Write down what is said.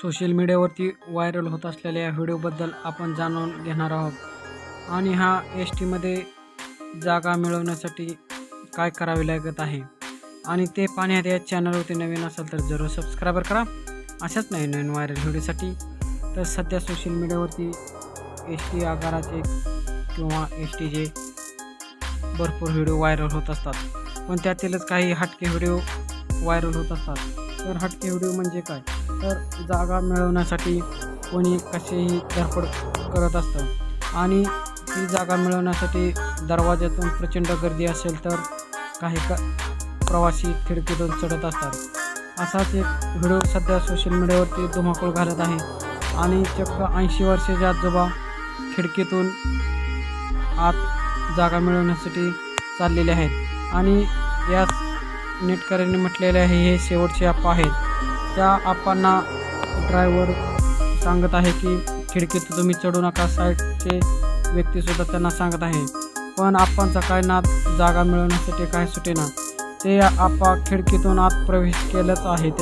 Social मीडियावरती viral होत असलेल्या या व्हिडिओबद्दल आपण जाणून घेणार आहोत. आणि हा एस टीमध्ये जागा मिळवण्यासाठी काय करावे लागत आहे? आणि ते पाहण्यात या चॅनलवरती नवीन असेल तर जरूर सबस्क्रायबर करा. अशाच नवीन नवीन व्हायरल व्हिडिओसाठी तर सध्या सोशल मीडियावरती एस टी आगाराचे किंवा एस टीचे भरपूर व्हिडिओ व्हायरल होत असतात. पण त्यातीलच काही हटके व्हिडिओ व्हायरल होत असतात. तर हटके व्हिडिओ म्हणजे काय? तर जागा मिळवण्यासाठी कोणी कसेही धडपड करत असतं. आणि ती जागा मिळवण्यासाठी दरवाज्यातून प्रचंड गर्दी असेल तर काही का प्रवासी खिडकीतून चढत असतात. असाच एक व्हिडिओ सध्या सोशल मीडियावरती धुमाकूळ घालत आहे. आणि चक्क ऐंशी वर्षाचे आजोबा खिडकीतून आत जागा मिळवण्यासाठी चाललेले आहेत. आणि याच नेटकऱ्यांनी म्हटलेले आहे हे शेवटचे आप्पा आहेत. त्या आप्पांना ड्रायव्हर सांगत आहे की खिडकीत तुम्ही चढू नका साईडचे व्यक्तीसुद्धा त्यांना सांगत आहे. पण आप्पांचा काय ना जागा मिळवण्यासाठी काय सुटेना. ते आप्पा खिडकीतून आत प्रवेश केलंच आहे. ते